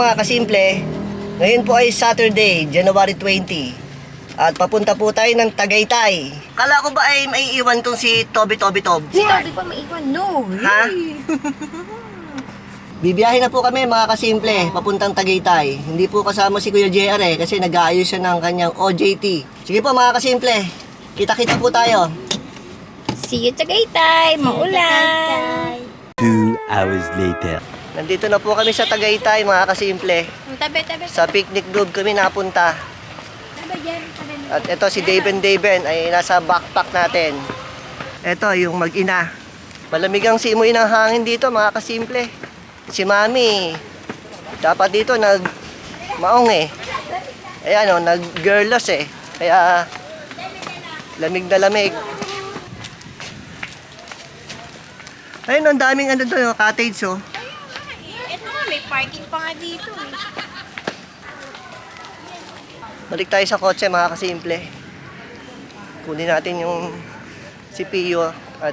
mga kasimple, ngayon po ay Saturday, January 20. At papunta po tayo ng Tagaytay. Kala ko ba ay may iwan tong si Toby Toby Tob? Si Toby pa maiwan. No. Ha? Bibiyahe na po kami mga kasimple, papuntang Tagaytay. Hindi po kasama si Kuya JR eh, kasi nag-aayos siya ng kanyang OJT. Sige po mga kasimple, kita-kita po tayo. See you Tagaytay. Maulan. Two hours later. Nandito na po kami sa Tagaytay mga kasimple. Tabi, tabi. Sa picnic grove kami napunta. At ito si Daven Daven ay nasa backpack natin. Ito yung mag-ina. Malamig ang simoy ng hangin dito mga kasimple. Si Mami, dapat dito nag maong eh. Ayan o, nag girlos eh. Kaya lamig na lamig. Ayun, ang daming ano doon, cottage oh. May parking pa nga dito eh. Balik tayo sa kotse mga kasimple. Kunin natin yung CPU at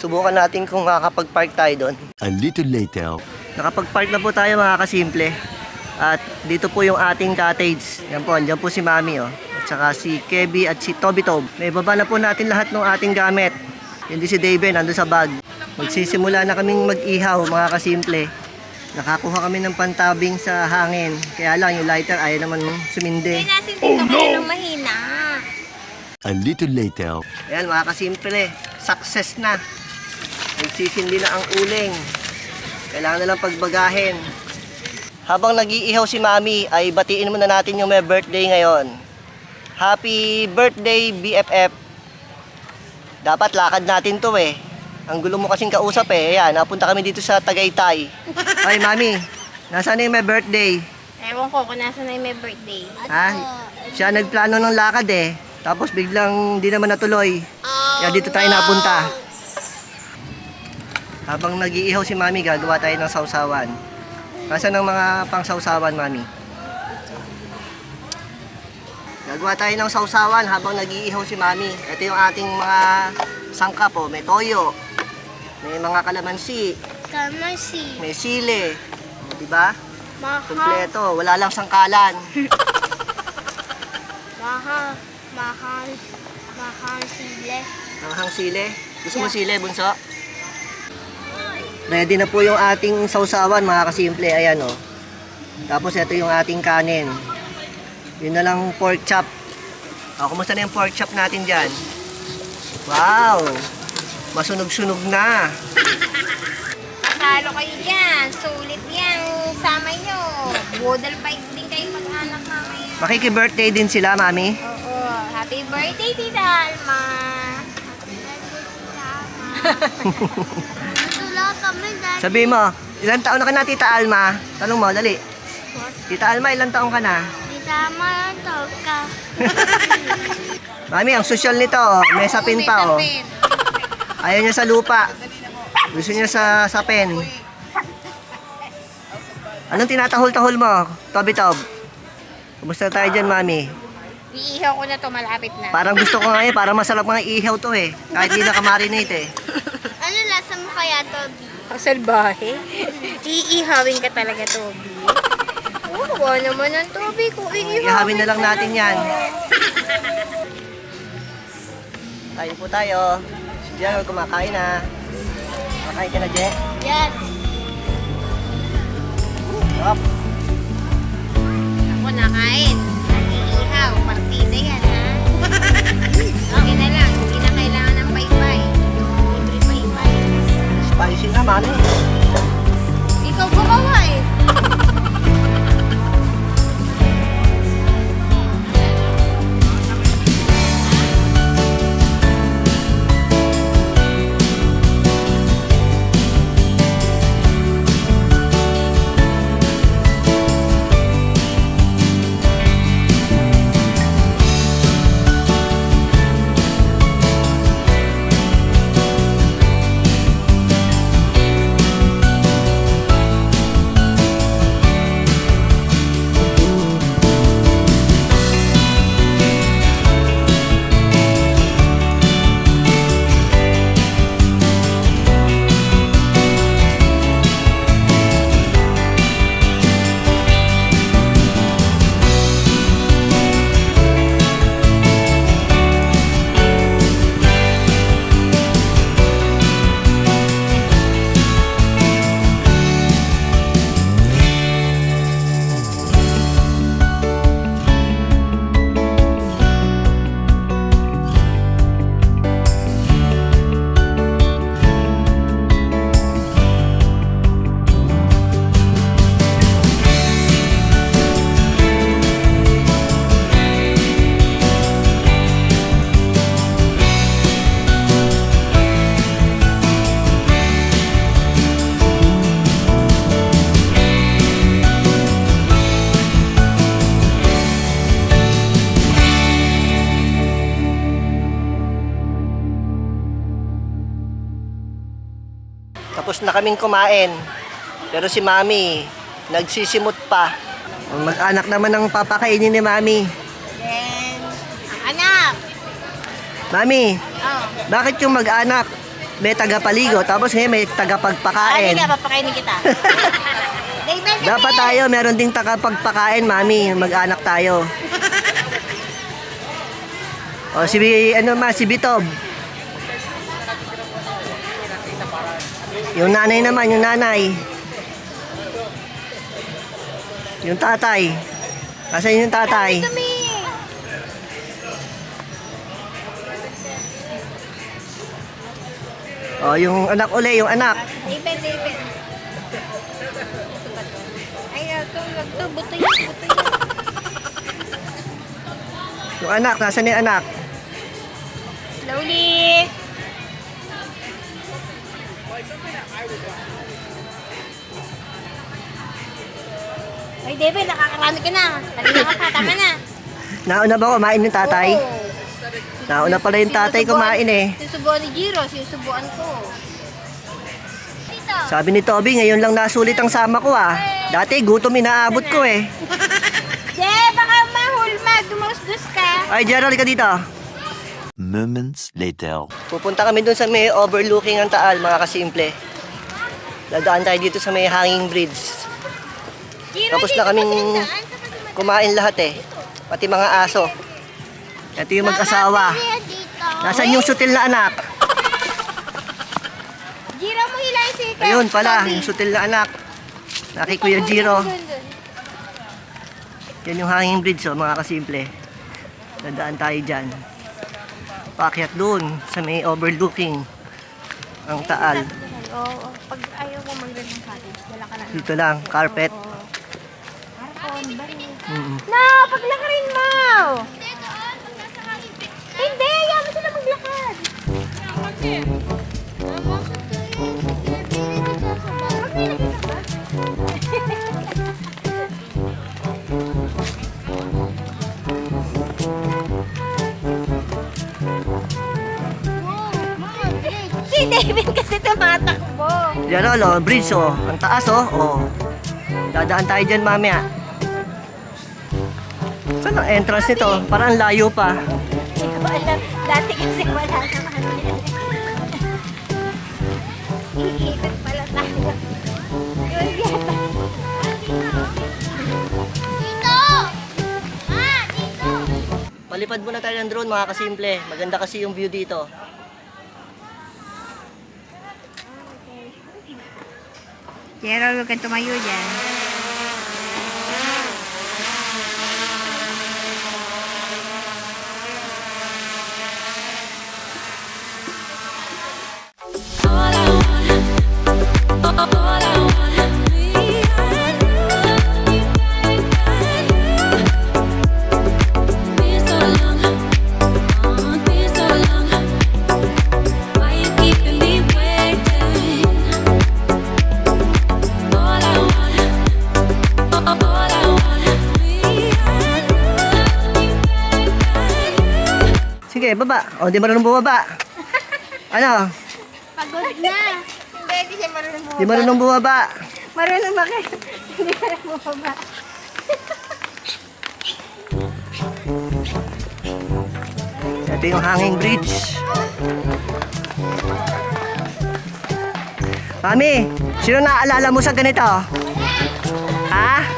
subukan natin kung makakapag-park tayo doon. A little later. Nakapag-park na po tayo mga kasimple. At dito po yung ating cottage. Yan po, andyan po si Mami oh. At saka si Kevy at si Toby Tob. May baba na po natin lahat ng ating gamit. Hindi si David, nandun sa bag. Magsisimula na kaming mag-ihaw mga kasimple. Nakakuha kami ng pantabing sa hangin. Kaya lang yung lighter ayaw naman sumindi. Pinasin dito kayo ng mahina. A little later. Ayan mga kasimple, success na. Nagsisindi na ang uling. Kailangan na lang pagbagahin. Habang nag-iihaw si Mami, ay batiin muna natin yung may birthday ngayon. Happy birthday BFF. Dapat lakad natin to eh. Ang gulo mo kasing kausap eh. Ayan, napunta kami dito sa Tagaytay. Ay Mami, nasaan na yung may birthday? Ewan ko kung nasa na yung may birthday. Ha? Siya nagplano ng lakad eh. Tapos biglang di naman natuloy. Kaya dito tayo napunta. Habang nag-iihaw si Mami, gagawa tayo ng sausawan. Nasaan ang mga pang sausawan, Mami? Gagawa tayo ng sausawan habang nag-iihaw si Mami. Ito yung ating mga sangkap po. May toyo, may mga kalamansi, Kamasi. may sile. Di ba? Maha. Kompleto, wala lang sangkalan. Maha. Mahal. Mahal sile. Nanghang sile. Gusto mo sile, bunso? Ready na po yung ating sausawan, mga kasimple. Ayan, oh. Tapos ito yung ating kanin. Yun na lang pork chop. O, kumusta na yung pork chop natin dyan? Wow! Masunog-sunog na. Pasalo kayo dyan. Sulit yan. Sama nyo. Bodal fight din kayo mag-anak mamaya. Makiki-birthday din sila, mami. Oo. Happy birthday, Tita Alma. Tula kami dahil. Sabi mo, ilang taon na ka na, Tita Alma? Tanong mo, dali. Tita Alma, ilang taon ka na? Tita Alma, tawag ka. Mami, ang social nito, oh. may sapin pa, oh. Ayaw niya sa lupa. Gusto niya sa sa pen. Anong tinatahol-tahol mo, Toby Tob? Kumusta tayo dyan, Mami? Iihaw ko na to, malapit na. Parang gusto ko nga eh, parang masarap nga iihaw to eh. Kahit di nakamarinate eh. Ano lasa mo kaya, Toby? Ang salbahe. Iihawin ka talaga, Toby. Oo, oh, naman ang Toby kung iihawin Ihawin na lang natin yan. Kain po tayo. Si Dian, kumakain na. Kumakain ka na, Je? Yes. Up. Ako nakain. Iihaw. Partida yan, ha? Okay na lang. Hindi na kailangan ng paypay. Libre paypay. Spicy na, Mami. Ikaw gumawa eh. Tapos na kaming kumain. Pero si Mami, nagsisimot pa. Mag-anak naman ang papakainin ni Mami. Then, anak. Mami, Oh. bakit yung mag-anak may tagapaligo tapos ngayon may Ano tagapagpakain? ka, papakainin kita. David, Dapat tayo, meron ding tagapagpakain, Mami. Mag-anak tayo. O si ano ma, si Bitob. Yung nanay naman, yung nanay. Yung tatay. Kasi yung tatay. Kami. O yung anak uli, yung anak. David, David. Ay, ito, ito, buto yun, buto yun. Yung anak, nasa yung anak? Slowly. Ay, David, nakakarami ka na. Kanina ka pa, tama na. Nauna ba kumain yung tatay? Oo. Nauna pala yung tatay kumain eh. Sinusubuan ni Jiro, sinusubuan ko. Sabi ni Toby, ngayon lang nasulit ang sama ko ah. Dati gutom inaabot ko eh. Je, baka mahulma, dumusdus ka. Ay, Gerald, ka dito. Moments later. Pupunta kami dun sa may overlooking ang Taal, mga kasimple. Dadaan tayo dito sa may hanging bridge. Tapos na kaming. Kumain lahat eh. Pati mga aso. Ito yung mag-asawa. Nasaan yung sutil na anak? Jiro mo hilay si. Ayun pala, yung sutil na anak. Naki Kuya Jiro. Yan yung hanging bridge oh, mga kasimple. Dadaan tayo dyan. Paakyat dun sa may overlooking ang Taal. Oo, pag ayaw mo mag ng cottage, wala ka lang. Dito lang, carpet. Marcon, bari. Mm. No, paglakarin mo! Hindi, ayaw mo sila maglakad. Si Yan o, oh, bridge oh. Ang taas oh. oh. Dadaan tayo dyan mamaya. Saan ang entrance nito? Parang ang layo pa. Hindi ko alam. Dati kasi wala naman yan. Iikot pala tayo. Yun yata. Palipad muna tayo ng drone mga kasimple. Maganda kasi yung view dito. Gerald, huwag kang tumayo dyan. Sige, baba. O, di marunong bumaba. Ano? Pagod na. Hindi, di siya marunong bumaba. Di marunong bumaba. Marunong ba kayo? Hindi marunong bumaba. Ito yung hanging bridge. Mami, sino naaalala mo sa ganito? Ha?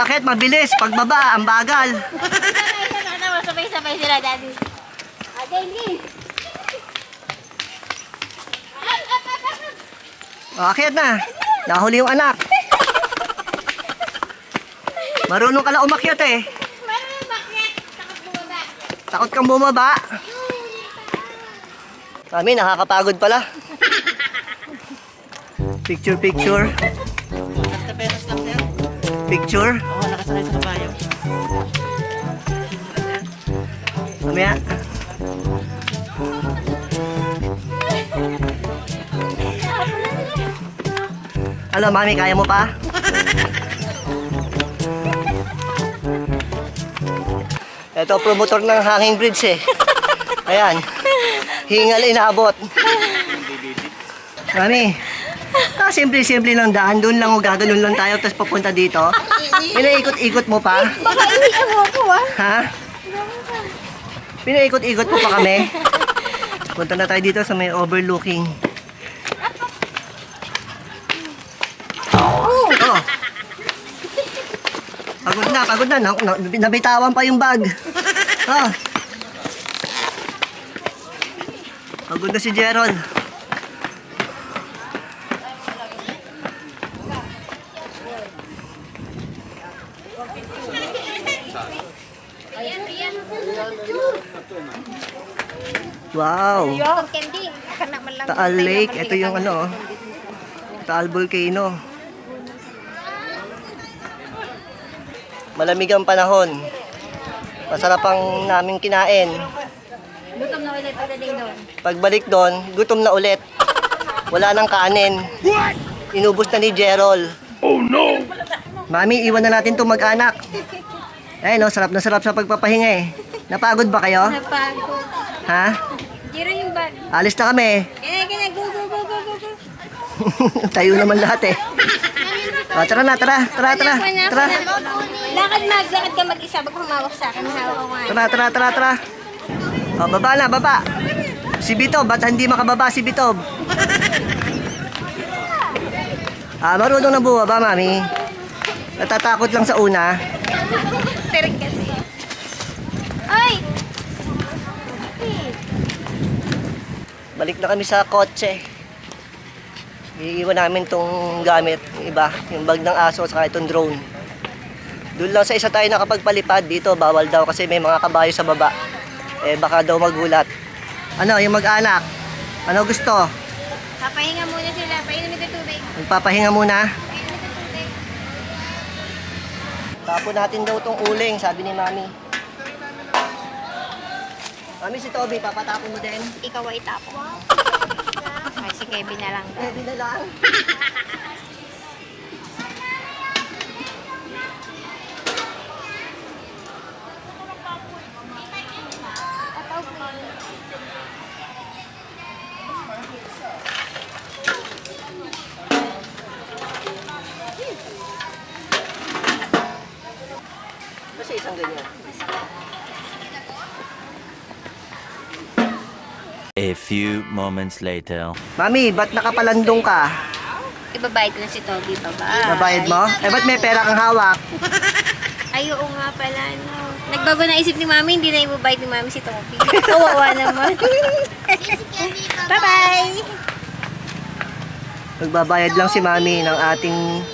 Akit, mabilis. Pag baba, ang bagal. Sabay-sabay sila, Daddy. Again, O, akit na. Nahuli yung anak. Marunong ka lang umakyat eh. Marunong bakit? Takot bumaba. Takot kang bumaba. Mami, nakakapagod pala. Picture, picture. Picture? Oo, oh, nakasakay sa kabayo. Mamaya. Ano, mami, kaya mo pa? Ito, promotor ng hanging bridge eh. Ayan. Hingal inaabot. Mami, ah, simple-simple lang daan. Doon lang o gaganon lang tayo, tapos papunta dito. Pinaikot-ikot mo pa. Baka iniiyak mo ako ah. Ha? Pinaikot-ikot mo pa kami. Punta na tayo dito sa may overlooking. Oh! Pagod na, pagod na. na, na nabitawan pa yung bag. Ah. Pagod na si Gerald. Wow! Yung candy. Kana man lang. Taal Lake, ito yung ano, Taal Volcano. Malamig ang panahon. Masarap ang naming kinain. Gutom na ulit pagdating doon. Pagbalik doon, gutom na ulit. Wala nang kanin. Inubos na ni Gerald. Oh no! Mami, iwan na natin itong mag-anak. Eh no, sarap na sarap sa pagpapahinga eh. Napagod ba kayo? Napagod. Ha? Bag. Alis na kami. Eh, kaya go, go, go, go, go, go. Tayo naman lahat eh. Oh, tara na, tara, tara, tara, tara. Lakad mag, lakad ka mag-isa. Baka humawak sa akin. Hawak. Tara, tara, tara, tara. Oh, baba na, baba. Si Bitob, ba't hindi makababa si Bitob? Ah, marunong na bumaba, mami. Natatakot lang sa una. Kasi. Ay! Balik na kami sa kotse. Iiwan namin tong gamit, yung iba, yung bag ng aso at itong drone. Doon lang sa isa tayo nakapagpalipad dito, bawal daw kasi may mga kabayo sa baba. Eh baka daw magulat. Ano, yung mag-anak? Ano gusto? Papahinga muna sila. Painumin ko tubig. Magpapahinga muna. Tapo natin daw tong uling, sabi ni Mami. Mami, si Toby, papatapon mo din. Ikaw ay tapo. Ay, si Kevin na lang. Pwede na lang. Kasi isang ganyan. A few moments later. Mami, ba't nakapalandong ka? Ibabayad ko na si Toby, baba. Babayad mo? Eh, ba't may pera kang hawak? Ay, oo nga pala, no. Nagbago na isip ni Mami, hindi na ibabayad ni Mami si Toby. Kawawa naman. Bye-bye! Magbabayad lang si Mami ng ating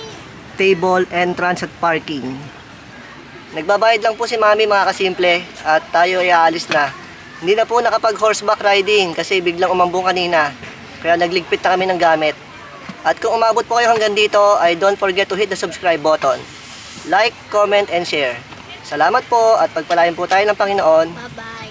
table, entrance at parking. Nagbabayad lang po si Mami mga kasimple at tayo ay aalis na. Hindi na po nakapag horseback riding kasi biglang umambong kanina. Kaya nagligpit na kami ng gamit. At kung umabot po kayo hanggang dito ay don't forget to hit the subscribe button. Like, comment, and share. Salamat po at pagpalain po tayo ng Panginoon. Bye-bye!